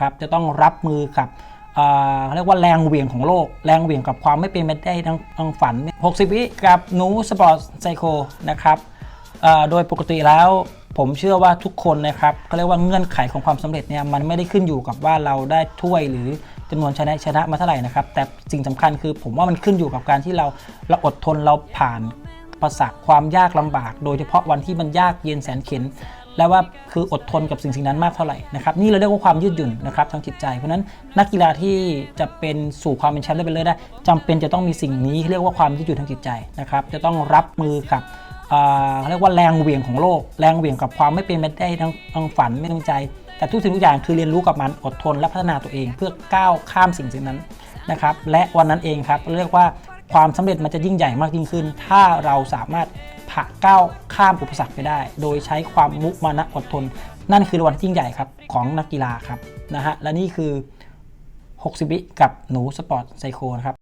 ครับจะต้องรับมือกับเขาเรียกว่าแรงเหวี่ยงของโลก แรงเหวี่ยงกับความไม่เป็นไปได้ทั้งทั้งฝัน 60 วิกับหนูสปอร์ตไซโคนะครับโดยปกติแล้วผมเชื่อว่าทุกคนนะครับเขาเรียกว่าเงื่อนไขของความสำเร็จเนี่ยมันไม่ได้ขึ้นอยู่กับว่าเราได้ถ้วยหรือจำนวนชนะชนะมาเท่าไหร่นะครับ แต่สิ่งสำคัญคือผมว่ามันขึ้นอยู่กับการที่เราเราอดทนเราผ่านประสรรคความยากลำบาก โดยเฉพาะวันที่มันยากเย็นแสนเข็ญ และว่าคืออดทนกับสิ่งสิ่งนั้นมากเท่าไหร่นะครับนี่เราเรียกว่าความยืดหยุ่นนะครับทางจิตใจ เพราะฉะนั้นนักกีฬาที่จะเป็นสู่ความเป็นแชมป์ได้เป็นเลยได้จำเป็นจะต้องมีสิ่งนี้เรียกว่าความยืดหยุ่นทางจิตใจนะครับจะต้องรับมือกับเรียกว่าแรงเหวี่ยงของโลก แรงเหวี่ยงกับความไม่เป็นไปได้ทั้งทั้งฝันไม่ตั้งใจ แต่ทุกสิ่งทุกอย่างคือเรียนรู้กับมันอดทนและพัฒนาตัวเองเพื่อก้าวข้ามสิ่งสิ่งนั้นนะครับและวันนั้นเองครับเรียกว่าความสำเร็จมันจะยิ่งใหญ่มากยิ่งขึ้น ถ้าเราสามารถ ผ่าก้าวข้ามอุปสรรคไปได้ โดยใช้ความมุมานะอดทน นั่นคือรางวัลที่ยิ่งใหญ่ครับของนักกีฬาครับนะฮะและนี่คือ 60 วิกับหนูสปอร์ตไซโคนะครับ